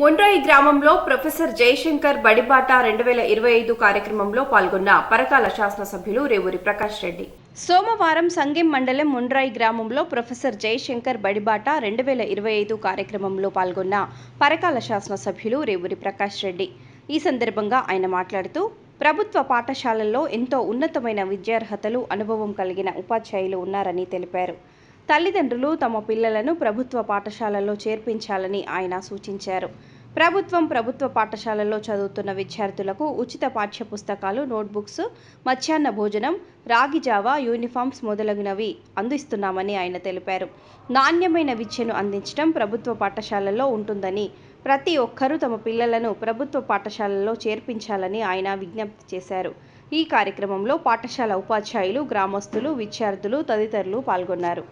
మొండ్రాయి గ్రామంలో ప్రొఫెసర్ జయశంకర్ బడిబాట రెండు వేల ఇరవై ఐదు కార్యక్రమంలో పాల్గొన్న పరకాల శాసనసభ్యులు రేవూరి ప్రకాష్ రెడ్డి. సోమవారం సంగెం మండలం ముండ్రాయి గ్రామంలో ప్రొఫెసర్ జయశంకర్ బడిబాట రెండు వేల ఇరవై ఐదు కార్యక్రమంలో పాల్గొన్న పరకాల శాసనసభ్యులు రేవూరి ప్రకాష్ రెడ్డి. ఈ సందర్భంగా ఆయన మాట్లాడుతూ ప్రభుత్వ పాఠశాలల్లో ఎంతో ఉన్నతమైన విద్యార్హతలు అనుభవం కలిగిన ఉపాధ్యాయులు ఉన్నారని తెలిపారు. తల్లిదండ్రులు తమ పిల్లలను ప్రభుత్వ పాఠశాలల్లో చేర్పించాలని ఆయన సూచించారు. ప్రభుత్వం ప్రభుత్వ పాఠశాలల్లో చదువుతున్న విద్యార్థులకు ఉచిత పాఠ్య పుస్తకాలు నోట్బుక్స్ మధ్యాహ్న భోజనం రాగి జావా యూనిఫామ్స్ మొదలగునవి అందిస్తున్నామని ఆయన తెలిపారు. నాణ్యమైన విద్యను అందించడం ప్రభుత్వ పాఠశాలల్లో ఉంటుందని ప్రతి ఒక్కరూ తమ పిల్లలను ప్రభుత్వ పాఠశాలల్లో చేర్పించాలని ఆయన విజ్ఞప్తి చేశారు. ఈ కార్యక్రమంలో పాఠశాల ఉపాధ్యాయులు గ్రామస్తులు విద్యార్థులు తదితరులు పాల్గొన్నారు.